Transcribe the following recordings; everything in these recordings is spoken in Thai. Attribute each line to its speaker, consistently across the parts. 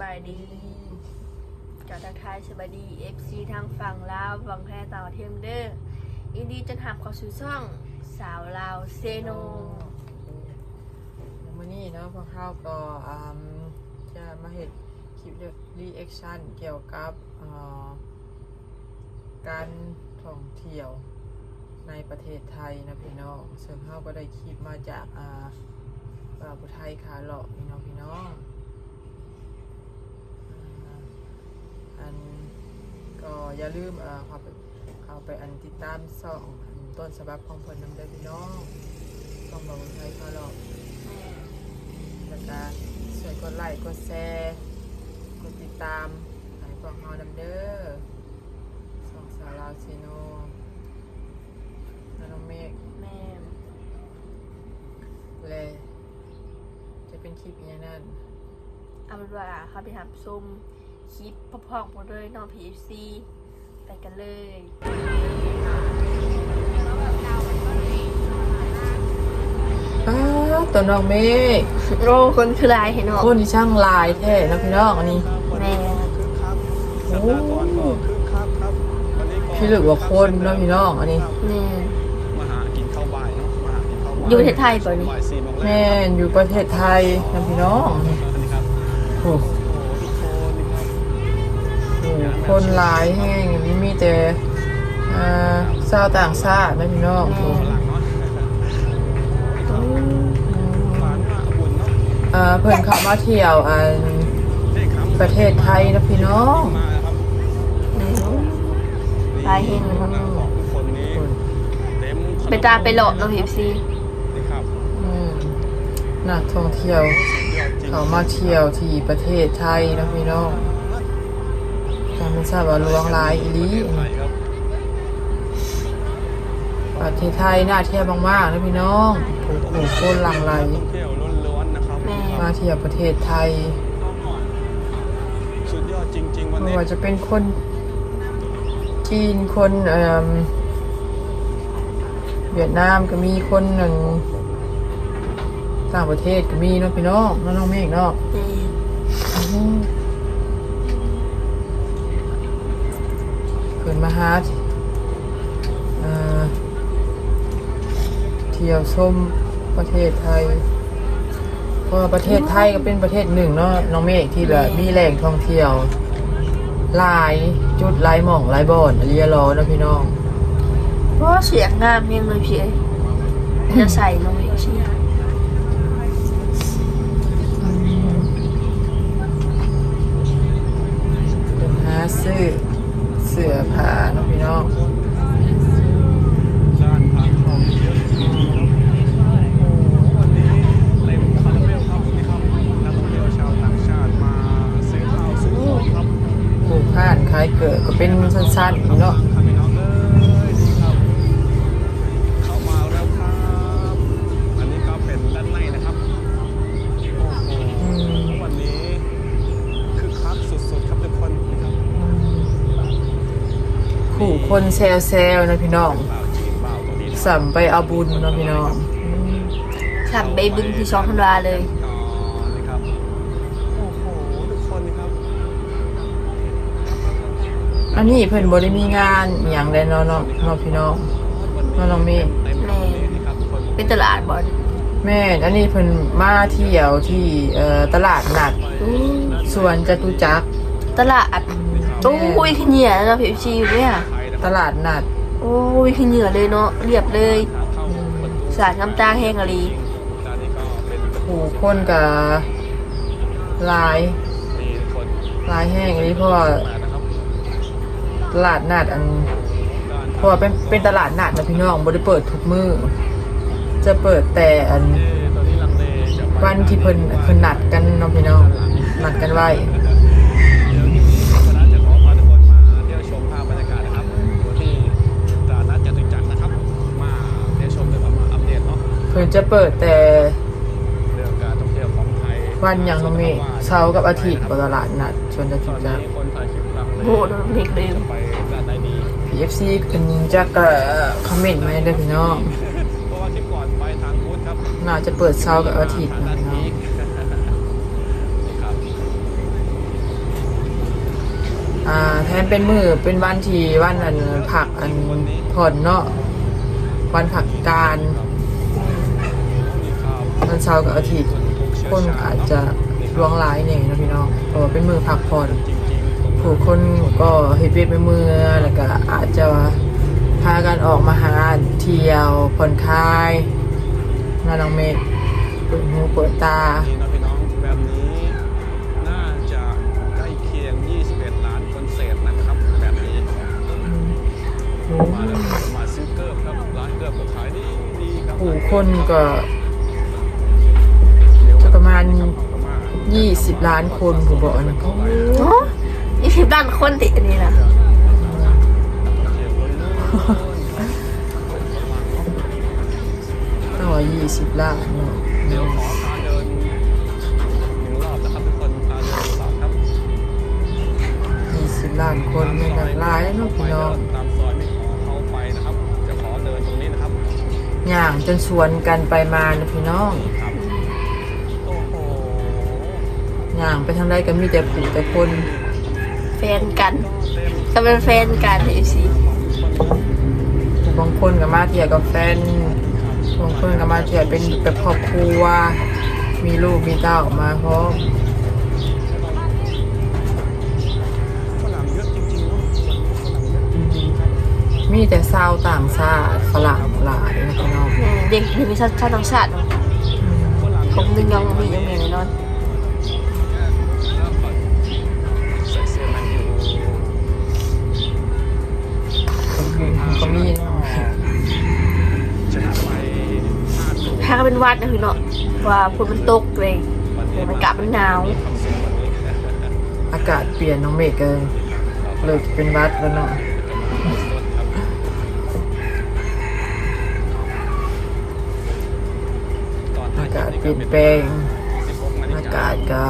Speaker 1: บายดีจ้าทักทายสบายดี FC ทางฝั่งลาวฝั่งแพร่ต่างประเทศเด้ออินดีจะหับข้าสู่ช่อง สาวลาวเซโน
Speaker 2: วันนี้เนาะพวกเขาก็จะมาเห็นคลิปรีแอคชั่นเกี่ยวกับการท่องเที่ยวในประเทศไทยนะพี่น้องซึ่งเข้าก็ได้คลิปมาจากอ่าบ่าวไทยขาเลาะพี่น้องพี่น้องอ่าอันก็อย่า ลืมเอ่อเข้าไปเข้าไปอันติดตามส่องอันต้นฉบับของเพิ่นนำเด้อพี่น้องต้องบ่าวผู้ไทยขาเลาะแล้วก็ช่วยกดไลค์กดแชร์กดติดตามให้พวกเราดำเด้อสองสาวลาวซีโนแล้วน้องเมฆ
Speaker 1: แม่
Speaker 2: เลยจะเป็นคลิปอย่างนั้น
Speaker 1: เอาเป็นว่าเขาไปหับซุ่มคลิปพอกๆหมดเลยน้อง PFC ไปกันเลย
Speaker 2: อ้าวตัวน้องเมฆ
Speaker 1: โอ้คนคือลายเห็นหรอ
Speaker 2: คนที่ช่างลายแท้นะพี่น้องอันนี้
Speaker 1: แม่
Speaker 2: โอ้
Speaker 3: คึกคักครับวันนี้ก็
Speaker 2: พี่ลึกกว่าคนนะพี่น้องอันนี้
Speaker 1: แม่
Speaker 3: มาหากินข้าวบ่ายเนาะมาหากินข้าวบ่าย
Speaker 1: อยู่ประเทศไทยป่ะนี่
Speaker 3: บ่ายสี่โมงแรก
Speaker 2: แม่นอยู่ประเทศไทยนะพี่น้องนี่
Speaker 3: อันนี้ครับ
Speaker 2: โอ้
Speaker 3: โอ้ คน
Speaker 2: หลายแห้งนี่มีแต่อ่าชาวต่างชาตินะพี่น้องโอ้
Speaker 3: ฝรั่งเนาะหวานมากอุ่นเนาะ
Speaker 2: อ่าเพิ่นเข้ามาเที่ยวอัน
Speaker 3: เด็กครับ
Speaker 2: ประเทศไทยนะพี่น้อง
Speaker 3: มาแล้วครับ
Speaker 1: แม่ลายเห็นนะครับ
Speaker 3: หน้าของทุกคนนี้เต็ม
Speaker 1: ไปตามไปหลอกน้อง PFC
Speaker 3: นี่ครับ
Speaker 2: อืมนักท่องเที่ยว
Speaker 3: ยอดจริง
Speaker 2: เขามาเที่ยวที่ประเทศไทยนะพี่น้อง การเป็นทราบว่าหลวงหลายอีหลี
Speaker 3: เที่ยวไทยครับ
Speaker 2: ประเทศไทยน่าเที่ยวมากๆนะพี่น้องโอ้โหคนหลั่งไหล
Speaker 3: ท่องเที่ยวล้วนๆนะครับ
Speaker 1: แม่
Speaker 2: มาเที่ยวประเทศไทย
Speaker 3: สุดยอดจริงๆวัน
Speaker 2: ไม่
Speaker 3: นี้
Speaker 2: ว่าจะเป็นคนจีนคนเอ่อเวียดนามก็มีคนหนึ่งต่างประเทศก็มีเนาะพี่น้องน้องน้องเมฆเนาะ
Speaker 1: แม่
Speaker 2: อืมเพิ่นมาหาเอ่อเที่ยวชมประเทศไทยเพราะว่าประเทศไทยก็เป็นประเทศหนึ่งเนาะน้องเมฆที่แบบมีแหล่งท่องเที่ยวหลายจุดหลายหม่องหลายบ่อนอริยรอเนาะพี่น้อง
Speaker 1: เพราะว่าเสียงงามเพียงเลยพี่เอ้ยจะใส่น้อง PFC
Speaker 2: เป็นหาซื้อ เสื้อผ้าน้อง
Speaker 3: ด้านทางเข้าเยอะจริงๆครับวันนี้เต็มคาราเบลครับนี่ครับนักท่องเที่ยวชาวต่างชาติมาซื้อง
Speaker 2: ผูกผ้านคล้ายเกิดก็เป็นสั้นๆเนาะ
Speaker 3: คนแซ
Speaker 2: วแซวๆนะพี่น้อง
Speaker 3: เปล่าจีนเปล่าตัวนี้นะ
Speaker 2: สัมไปเอาบุญเนาะพี่น้องอืม
Speaker 1: ทำไปบึงที่ช่องธันวาเลย
Speaker 3: ก่อนนะครับโอ้โหทุกคนนะครับ
Speaker 2: อันนี้เพิ่นบ่ได้มีงานอหย่างใดเนาะเนาะเนาะพี่น้องน้องน้องเมฆ
Speaker 3: เต็มเลยนะครับทุกคน
Speaker 1: เป็นตลาดบอล
Speaker 2: แม่นอันนี้เพิ่นมาเที่ยวที่เอ่อตลาดนัดสวนจตุจักร
Speaker 1: ตลาดโอ้ยขี้เหนียวน้อง PFC อยู่เนี่ย
Speaker 3: ไทยนะค
Speaker 2: ต
Speaker 3: รับ
Speaker 2: ลาดนัด
Speaker 1: โอ้ยขี้เหนียวเลยเนาะเรียบเลย
Speaker 3: ขาเข้าประตู
Speaker 1: สาดน้ำตาแห้งอะลี
Speaker 3: ด้านนี้ก็เป็น
Speaker 2: ผู้คนก็หลาย
Speaker 3: นี่ทุกคน
Speaker 2: หลายแห้งอันนี้เพราะว่า
Speaker 3: มานะครับ
Speaker 2: ตลาดนัดอัน
Speaker 3: ด้าน
Speaker 2: เพราะว่าเป็นเป็นตลาดนัดนะพี่น้องบ่ได้เปิดทุกมื้อจะเปิดแต่อัน
Speaker 3: เอ๊ะตอนนี้ลังเลจะไป
Speaker 2: วันที่เพิ่นเพิ่นนัดกันเนาะพี่น้องนัดกันไว้
Speaker 3: จะเปิด
Speaker 2: แต่
Speaker 3: เรื่องการท่องเที่ยวของไทย
Speaker 2: วันอย่างน้องเมฆเช้ากับอาทิตย์บ่ตลาดนัดชวนจะ
Speaker 3: ต
Speaker 2: จุ
Speaker 3: อน
Speaker 2: ดจั
Speaker 3: นี้
Speaker 2: กร
Speaker 3: คนถ่ายคลิปลังเล
Speaker 1: โอ้โหโดนเด็กเลย
Speaker 3: จะไปด้านใดดี
Speaker 2: PFC เพิ่นจักก็คอมเมนต์มาให้เด้อพี่น้อง
Speaker 3: เพราะว่าคลิปก่อนไปทางพุทธครับ
Speaker 2: น่าจะเปิดเช้ากับอาทิตย์
Speaker 3: ทาง
Speaker 2: นะ
Speaker 3: ด้าน
Speaker 2: พี่น้อง
Speaker 3: นี้นี่ครับ
Speaker 2: ทนเป็นมือเป็นวันที่วันอันผักอันผ่อนเนาะวันผักการ
Speaker 3: นี่ครับ
Speaker 2: วันเสาร์กับอาทิตย์คนอาจจะล่วงหลายเนี่ยนะพี่น้องเพราะว่าเป็นมือผักผ่อน
Speaker 3: จริงๆตรง
Speaker 2: ผู้คนก็เฮ็ดเวทไปเมื่อแล้วก็อาจจะพากันออกมาหาเที่ยวผ่อนคลายนาน้องเมฆเปิดหูเปิดตา
Speaker 3: นี้นะพี่น้องแบบนี้น่าจะใกล้เคียง21ล้านคนเศษนะครับแบบนี้มาแล้วมาซื้อเกิบครับร้านเกิบก็ขายดีดีครับ
Speaker 2: ผู้คนก็
Speaker 3: เดี๋ยว
Speaker 2: จะ ประมาณ
Speaker 3: ประมาณ
Speaker 2: 20 ล้านคนผู้บอกนะ
Speaker 1: โอ้ยี่สิบด้านคนติดอันนี้นะ
Speaker 2: ต่อ20ล้านเนาะ
Speaker 3: เดี๋ยวขอพาเดินหนึ่งรอบนะครับทุกคนพาเดินสอบครับ
Speaker 2: 20ล้านคนไม่ได้หลายเนาะพี่น้อง
Speaker 3: ตามซอยไม่ขอเข้าไปนะครับจะขอเดินตรงนี้นะครับ
Speaker 2: ย่างจนสวนกันไปมานะพี่น้อง ย่างไปทางใดก็มีแต่ผู้แต่คน
Speaker 1: แฟนกัน
Speaker 3: เต็ม
Speaker 1: ก็เป็นแฟนกันเอฟซี
Speaker 2: บางคนก็มาเที่ยวกับแฟนบางคนก็มาเที่ยวเป็นแบบครอบครัวมีลูกมีเต้าออกมาพร้อม
Speaker 3: ฝรั่งเยอะจริงๆเนาะฝรั่งเยอะจริงๆครับ
Speaker 2: มีแต่ชาวต่างชาติฝรั่งหลายนะพี่น้อง
Speaker 1: อืมเด็กที่มีชาติชาติต่างชาติเนอะ
Speaker 3: ฝรั่ง
Speaker 1: ผมนึงยังมียังมีแน่นอน วัดนะพี่เนาะว่าฝนมันตกเลยเดี๋ยวมันกลับมันหนาว
Speaker 3: ความสุขวันนี้
Speaker 2: อากาศเปลี่ยนน้องเมฆเลยเลยเป็นหวัดแล้วเนาะอากาศเปลี่ยนแปลงอากาศก็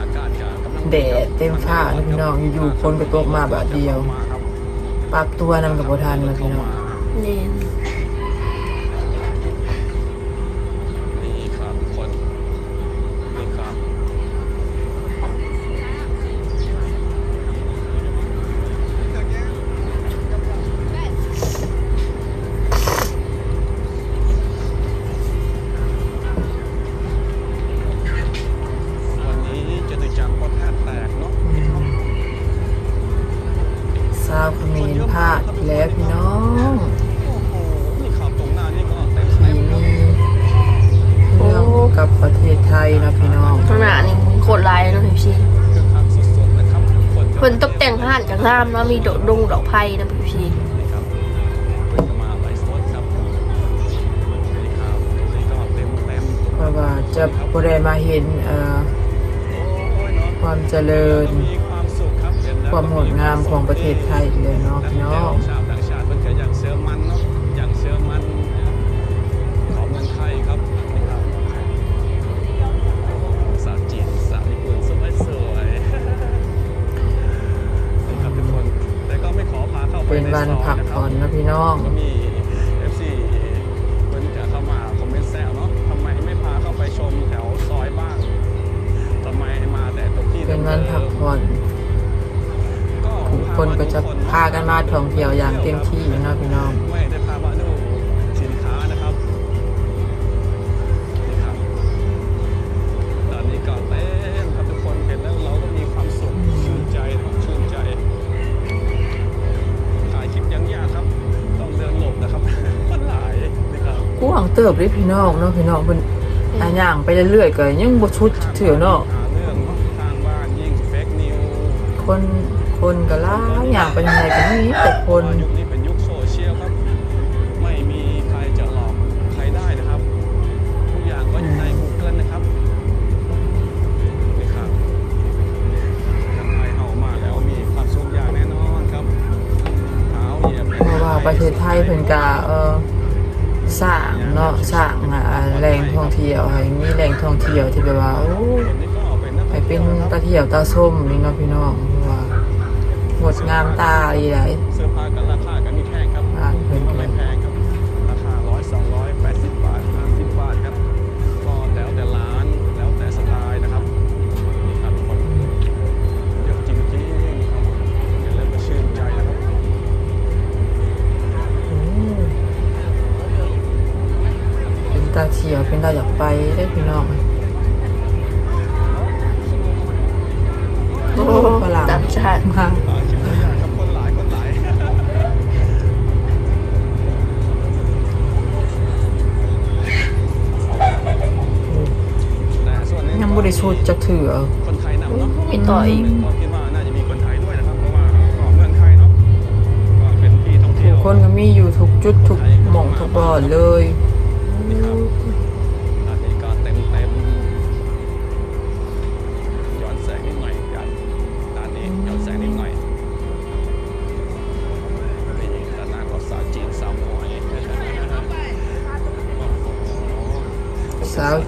Speaker 3: อากาศก็กำลัง
Speaker 2: แดดเต็มฟ้านะพี่น้องอยู่ๆคนก็ตกมาบาดเดียวปรับตัวนำกับโบทันนะพี่น้อง
Speaker 1: นี่
Speaker 3: นี่ นะ
Speaker 2: พี่น้อง
Speaker 3: ข้างหน้านี่
Speaker 1: โคตรลายเลยเนาะพี่ชี
Speaker 3: คือคักสุดๆนะครับทุกคน
Speaker 1: เพิ่นตกแต่งห้านกับงามเนาะมีดอกดงดอกไผ่นะพี่ชี
Speaker 3: นี่ครับเพิ่งจะมาไลฟ์สดครับนี่ครับนี่ก็เต็มเต็ม
Speaker 2: เพราะว่าจะบ่ได้มาเห็นเอ่อ
Speaker 3: โอ้ยเนาะ
Speaker 2: ความเจริญ
Speaker 3: มีความสุขครับเห็นแล้ว
Speaker 2: ความงดงามของประเทศไทยอีกเลยเนาะพี่น้อง
Speaker 3: เข้าไป
Speaker 2: เป็น
Speaker 3: ใน
Speaker 2: วัน
Speaker 3: ซอย
Speaker 2: พัก
Speaker 3: นะค
Speaker 2: ผ่
Speaker 3: รั
Speaker 2: อบนนะพี่น้อง
Speaker 3: ก็มี FC เพิ่นจะเข้ามาคอมเมนต์แซวเนาะทำไมไม่พาเข้าไปชมแถวซอยบ้างทำไมมาแต่ตรงที่
Speaker 2: เป็นวันพักผ่อน
Speaker 3: ก็
Speaker 2: ผู้คนก็จะพากันมาท่องเที่ยวอย่างเต็มที่เนาะพี่น้อง
Speaker 3: นะครับ
Speaker 2: กว้างเติบเลยพี่น้องเนาะพี่น้องเพิ่นอันย่างไปเรื่อยๆก็ยังบ่ชุดเถื่อเนาะ
Speaker 3: หาเรื่องเนาะทางบ้านยิ่งเฟกนิว
Speaker 2: คนคนก็หลายอย่างไปทางไหนก็มีแต่คน
Speaker 3: ยุคนี้เป็นยุคโซเชียลครับ ไม่มีใครจะหลอกใครได้นะครับ ทุกอย่างก็อยู่ใน Google นะครับนี่ครับทางไทยเอามาแล้วมีความสุขอย่างแน่นอนครับเท้าเหยียบ
Speaker 2: เพราะว่าประเทศไทยเพิ่นก็เอ่อสร้าง เนาะสร้างแหล่งท่องเที่ยวให้มีแหล่งท่องเที่ยวที่แบบว่าโอ้ให้เป็นตาเที่ยวตาส้มนี่เนาะพี่น้องว่า งดงามตาอีหลาย
Speaker 3: เสื้อผ้ากันร ด้ชุ
Speaker 2: ดจักเถือ
Speaker 3: คนไทยนำเนาะ
Speaker 1: มีต่ออีก
Speaker 3: ก็คิดว่าน่าจะมีคนไทยด้วยนะครับเพราะว่าก็เมืองไทยเนาะก็เป็นที่ท่องเที่ยว
Speaker 2: คนก็มีอยู่ทุกจุดทุกหม่องทุกบ่อนเลย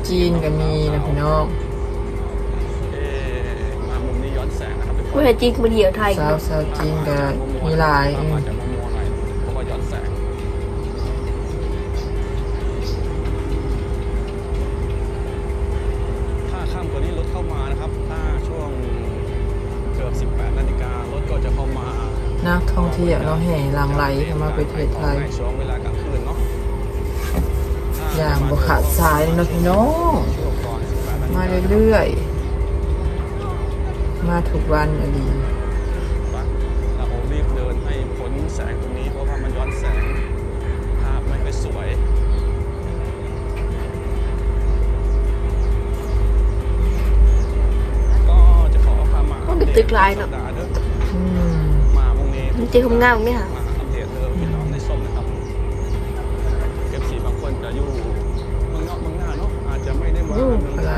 Speaker 3: จีน
Speaker 2: ก็มีนะพี่น้อง
Speaker 3: เอ๊ะมามุมนี้ย้อนแสงนะครับทุกคน
Speaker 1: เมื่อจริงมาเดียวไทย
Speaker 2: สาวสาวจีนก็มีหลายอืม
Speaker 3: อาจจะมัวๆหน่อยเพราะว่าย้อนแสงถ้าข้ามกว่านี้รถเข้ามานะครับ ถ้าช่วงเกือบ 18 นาฬิการถก็จะเข้ามา
Speaker 2: นักท่องเที่ยวเราะแห่หลังไหลเข้ามาประเทศไทย
Speaker 3: ในช่วงเวลากลางคืนเนาะ
Speaker 2: อย่างบ่ขาดสายเลยนะพี่น้อง
Speaker 3: ช่วงก่อน18นาฬิก
Speaker 2: มาเรื่อยๆ มาทุกวันอะดี
Speaker 3: ปะเรารีบเดินให้พ้นแสงตรงนี้เพราะว่ามันย้อนแสง ภาพไม่ค่อยสวยก็จะขอพามา
Speaker 1: มันเป็นตึกลายเนอะ
Speaker 3: สัปดห์เด้อ
Speaker 2: อืม
Speaker 3: มาพรุ่งนี้
Speaker 1: มันจะทำงานไหมคะ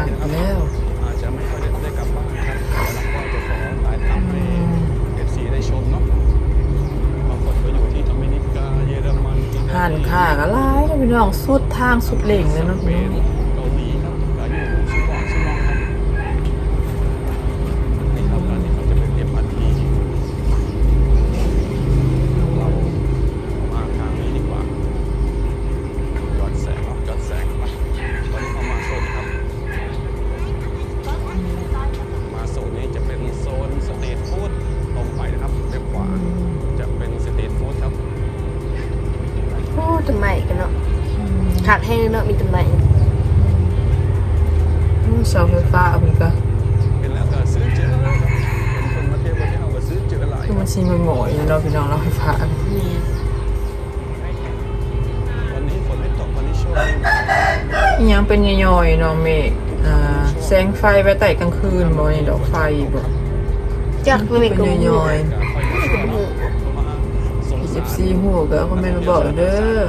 Speaker 3: เมือง
Speaker 2: ฝ
Speaker 3: ไท
Speaker 2: รั่
Speaker 3: ย
Speaker 2: ง
Speaker 3: นะครับ
Speaker 2: แล้ว
Speaker 3: อาจจะไม่ค่อยได้ได้กลับบ้านครับแล้วก็จะขอถ่ายทำให้
Speaker 2: อืม
Speaker 3: เอฟซีได้ชมเนาะบางคนก็อยู่ที่อเมริกาเยอรมันอิตลี
Speaker 2: ห่านค่าก็หลายนะพี่น้องสุดทางสุดเหล่งเลยเนาะ
Speaker 3: สเป
Speaker 2: พี่
Speaker 3: น
Speaker 2: น้อง
Speaker 3: ขาดแห้
Speaker 1: งเนาะมีต้นไม้
Speaker 2: อืมเสาไฟฟ้าเพิ่นก็
Speaker 3: เป็นแล้วก็ซื้อเจอครับเป็นคนมาเที่ยวประเทศเราก็ซื้อเจอหลาย
Speaker 2: คือมันสิมันหงอยเนาะพี่น้องเราไฟฟ้า
Speaker 1: นี่
Speaker 3: วันนี้ฝนไม่ตกวันนี้โชคดี
Speaker 2: อีหยังเป็นย่อยๆเนาะเมฆอ่าแสงไฟไปใต้กลางคืนบ่นี่ดอกไฟบ่
Speaker 1: จากไม่มีกลุ่ม
Speaker 2: เป็นย่อย
Speaker 3: การคอยดูช่วงเนาะมาสงสาร
Speaker 2: 24ฮู้ก็คอมเมนต์มาบอกเด้อ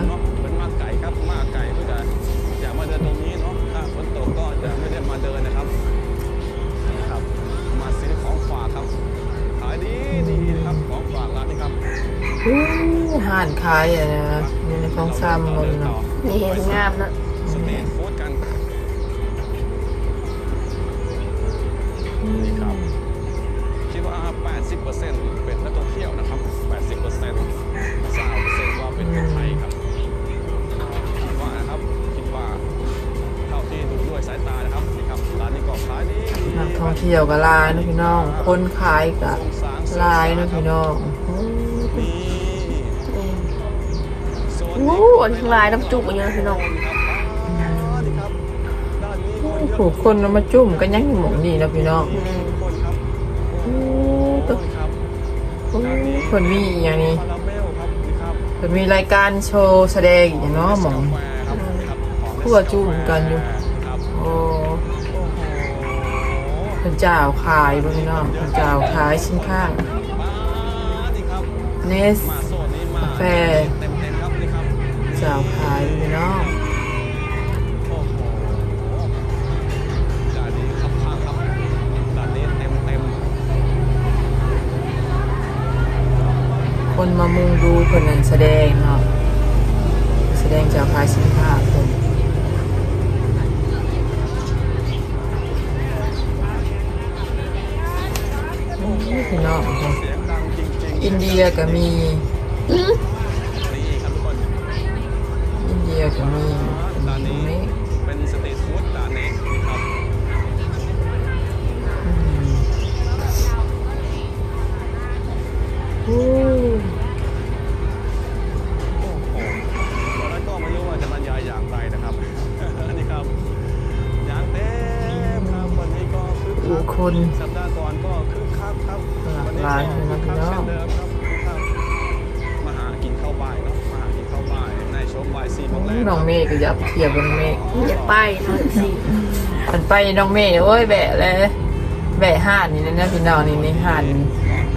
Speaker 2: ห่านขายอะนะอยู่ในคลองซ้ำบนเนาะ
Speaker 1: นี่เห็นงามเนาะ
Speaker 3: สตรีทฟู้ดกันนี่ครับ คิดว่า 80%เป็นนักท่องเที่ยวนะครับ 80% 20%ว่าเป็นคนไทยครับ คิดว่านะครับ คิดว่าเท่าที่ดูด้วยสายตานะครับนี่ครับร้านนี้ก็ขายดี
Speaker 2: นักท่องเที่ยวก็หลายเนาะพี่น้อง คนขายก็
Speaker 3: สงสาร
Speaker 2: หลายเนาะพี่น้อง
Speaker 1: อ้อันทั้งหลายน้ำจุกอย่างเงี้ยพี่น้อง
Speaker 3: นี่ครับด้านนี้คนเยอะ
Speaker 2: ผู้คนเอามาจุ่มกันยังอยู่หม่องนี้เนาะพี่น้อง
Speaker 1: อืม
Speaker 3: คนครับ
Speaker 2: โอ้
Speaker 3: โอ้ยครับ
Speaker 2: โอ้คนมีอหย่างนี้
Speaker 3: คาราเมลครับนี่ครับ
Speaker 2: เพิ่นมีรายการโชว์แสดงอย่างเนาะหมอง
Speaker 3: กาแฟครับครับ
Speaker 2: ทั่วจุ่มกันอยู่
Speaker 3: ครับ
Speaker 2: โอ้
Speaker 3: โอ้โห
Speaker 2: เพิ่นเจ้าขายบ่พี่น้องเพิ่นเจ้าขายสินค้า
Speaker 3: มานี่ครับ
Speaker 2: เนส
Speaker 3: มาโซนนี้มากา
Speaker 2: แฟ
Speaker 3: เจ้า
Speaker 2: ขายพี่น้อง
Speaker 3: โอ้โหจานนี้คนนี้เต็มเต็ม
Speaker 2: คนมามุงดูเพิ่นนั่นแสดงเนาะแสดงจ้าขายสินค้าเพิ่นโอ้พี่น้อง
Speaker 3: เสียงดังจริงๆ
Speaker 2: อินเดียก็มี
Speaker 1: อืม
Speaker 3: นี่ครับทุกคน
Speaker 2: อินเดี ยก็มี
Speaker 3: ร้านนี้เป็นสตรีทฟู้ดร้านนี้นี่ครับ
Speaker 2: อืมโอ้
Speaker 3: โอ้โหตอนนั้นก็ไม่รู้ว่าจะบรรยายอย่างไรนะครับนี่ครับ
Speaker 2: ผู้คน
Speaker 3: สัปดาห์ก่อนก็คึกคักครับ
Speaker 2: หลาก
Speaker 3: วันนี้
Speaker 2: หลาย
Speaker 3: ก็
Speaker 2: เลย
Speaker 3: คึ
Speaker 2: นะ
Speaker 3: กคัก
Speaker 2: พี่น้อง
Speaker 3: เช่นเดิม นช่วงบ่ายสี่โมงแรก
Speaker 2: น้องเมฆก็อยากเทียบกับน้องเมฆ
Speaker 1: อยากไปเนาะสิ
Speaker 2: มันไปน้องเมฆโอ้ยแบะเลยแบะห่านนี่นะนะพี่น้องนี่นี่ห่าน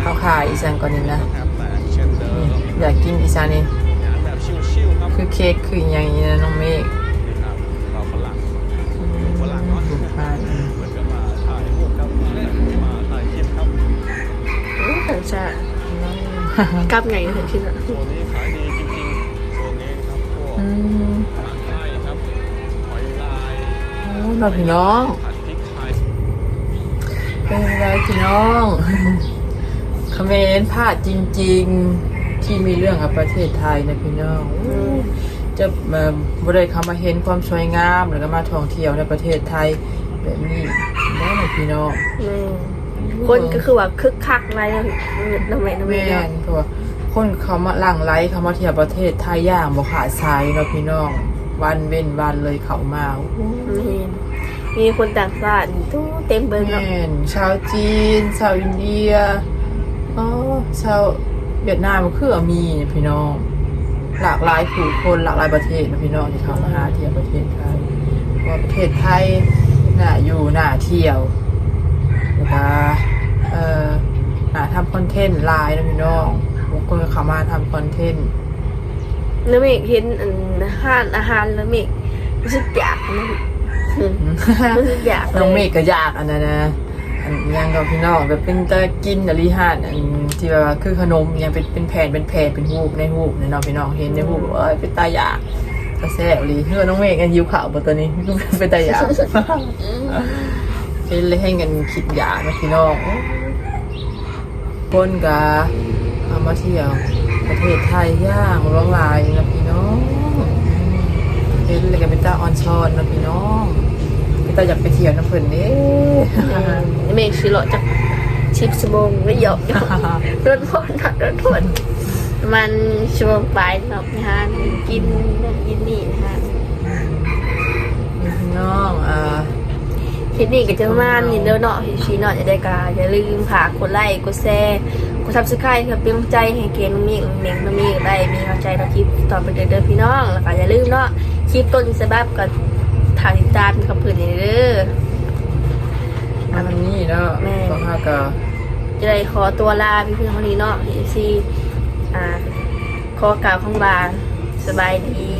Speaker 2: เขาขายอีสานก่อนนี่นะ
Speaker 3: แอบแตกเช่นเดิ
Speaker 2: นี่
Speaker 3: ม
Speaker 2: อยากกินอีสานนี่
Speaker 3: งานแบบชิวๆครับ
Speaker 2: คือเค้กคืออย่างนี้นะน้องเมฆ
Speaker 3: นี่ครับเราฝรั่งฝรั่งเนาะ
Speaker 2: ดูห่าน
Speaker 3: เหมือนกับมาถ่ายรูปครับมาถ่ายคลิปครับ
Speaker 1: อื้อต่างชาติกลับไงก็ถึงขึ้นอะ
Speaker 3: โซน
Speaker 2: อืม
Speaker 3: อาหารไทยครับหอยลาย
Speaker 2: โอ้น้องพี่น้อง
Speaker 3: ผัดพริกไทย
Speaker 2: เป็นไรพี่น้องเขมรพลาดจริง ๆ ที่มีเรื่องกับประเทศไทยนะพี่น้อง
Speaker 1: อืม
Speaker 2: จะมาบริเข้ามาเห็นความสวยงามแล้วก็มาท่องเที่ยวในประเทศไทยแบบนี้แน่เลยพี่น้อง
Speaker 1: อืมคนก็คือว่าคึกคักอะไรนะน้ำแม่น้ำแม่
Speaker 2: แม่
Speaker 1: เนาะ
Speaker 2: นเพราะว่า คนเขามาหลั่งไหลเขามาเที่ยวประเทศไทยอย่างบ่ขาดสายเนาะพี่น้อง วันเว้นวันเลยเขามาโอ้โห
Speaker 1: มีมีคนต่างชาติตู้เต็มเบิ้งเนาะ
Speaker 2: แม่นชาวจีน ชาวอินเดียอ๋อชาวเวียดนามก็คือมีเนี่ยพี่น้อง หลากหลายผู้คนหลากหลายประเทศนะพี่น้องที่เขามาหาเที่ยวประเทศไทยเพราะว่าประเทศไทยน่าอยู่น่าเที่ยวแล้วก็เอ่อน่าทำคอนเทนต์หลายนะพี่น้อง บางคนก็เขามาทำคอนเทนต์
Speaker 1: น้ำเมฆเห็นอันอาหารอาหารแล้วเมฆรู้สึกอยากนะอืมรู้สึกอยาก
Speaker 2: น้องเมฆก็ยากอันนั้นนะอันยังกับพี่น้องแบบเป็นตะกินอริหานอันที่แบบว่าคือขนมยังเป็นเป็นแผ่นเป็นแผ่นเป็นหูในหูปเนี่ยเนาะพี่น้องเห็นในหูปเอ้ยเป็นตาอยากกระแซ่บเลยเพื่อน้องเมฆกันยิ้วขาวบนตัวนี้เป็นตาอยากเห็นเลยให้เงินคิดอยากนะพี่น้องคนกา เอามาเที่ยวประเทศไทยย่างร้องลายนะพี่น้องเห็นเลยกันเป็นตาออนชอนนะพี่น้องเป็นตาอยากไปเที่ยวน้ำเพิ่นเด้
Speaker 1: น้ำเมฆชิโลจากชิปสมงก็หยอกหยอกรถพ่นรถพ่นมันชั่วโมงไปเนาะนะฮะกินนั่นกินนี่นะฮะ
Speaker 2: พี่น้องอ่า
Speaker 1: คลิป นี้ก็จะประมาณนี้เด้อเนาะชีเนาะจะได้กาอย่าลืมฝากกดไลค์กดแชร์กดซับสไครต์เพื่อเป็นกำลังใจให้เกมน้องมีน้องเมงน้องมีได้มีกำลังใจในคลิปต่อไปเด้อพี่น้องแล้วก็อย่าลืมเนาะคลิปต้นฉบับก็ถ่ายติดตามกับเพื่อนนี่เด้อ
Speaker 2: อันนี้เนาะ
Speaker 1: แม่
Speaker 2: ก็ห้าก็
Speaker 1: จะได้ขอตัวลาพี่เพื่อนคนนี้เนาะเอซีอ่าขอกล่าวคำบานสบายดี